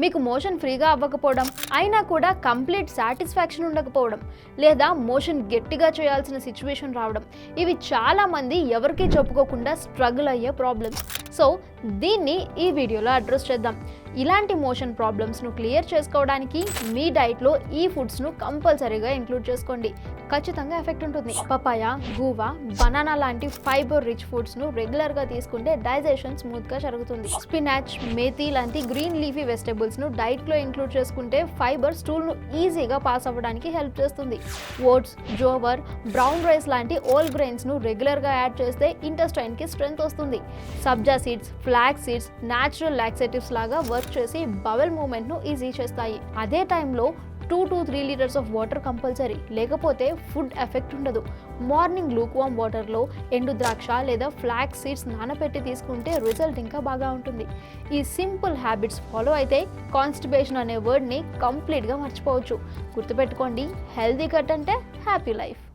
మీకు మోషన్ ఫ్రీగా అవ్వకపోవడం అయినా కూడా కంప్లీట్ సాటిస్ఫాక్షన్ ఉండకపోవడం లేదా మోషన్ గట్టిగా చేయాల్సిన సిచ్యువేషన్ రావడం ఇవి చాలామంది ఎవరికీ చెప్పుకోకుండా స్ట్రగుల్ అయ్యే ప్రాబ్లమ్స్. సో దీన్ని ఈ వీడియోలో అడ్రస్ చేద్దాం. ఇలాంటి మోషన్ ప్రాబ్లమ్స్ను క్లియర్ చేసుకోవడానికి మీ డైట్లో ఈ ఫుడ్స్ను కంపల్సరీగా ఇంక్లూడ్ చేసుకోండి. ఖచ్చితంగా ఎఫెక్ట్ ఉంటుంది. పపాయ గూవా బనానా లాంటి ఫైబర్ రిచ్ ఫుడ్స్ను రెగ్యులర్గా తీసుకుంటే డైజెషన్ స్మూత్గా జరుగుతుంది. స్పినాచ్ మేతి లాంటి గ్రీన్ లీఫీ వెజిటబుల్స్ను డైట్లో ఇంక్లూడ్ చేసుకుంటే ఫైబర్ స్టూల్ను ఈజీగా పాస్ అవ్వడానికి హెల్ప్ చేస్తుంది. ఓట్స్ జోవర్ బ్రౌన్ రైస్ లాంటి ఓల్ గ్రెయిన్స్ను రెగ్యులర్గా యాడ్ చేస్తే ఇంటెస్టైన్కి స్ట్రెంత్ వస్తుంది. Sabja seeds flax seeds natural laxatives లాగా వర్క్ చేసి బవెల్ మూమెంట్ను ఈజీ చేస్తాయి. అదే టైంలో two to three litres of water compulsory లేకపోతే ఫుడ్ ఎఫెక్ట్ ఉండదు. మార్నింగ్ లూక్వామ్ వాటర్లో ఎండు ద్రాక్ష లేదా ఫ్లాక్ సీడ్స్ నానబెట్టి తీసుకుంటే రిజల్ట్ ఇంకా బాగా ఉంటుంది. ఈ సింపుల్ హ్యాబిట్స్ ఫాలో అయితే కాన్స్టిబేషన్ అనే వర్డ్ని కంప్లీట్గా మర్చిపోవచ్చు. గుర్తుపెట్టుకోండి హెల్దీ కట్ అంటే హ్యాపీ లైఫ్.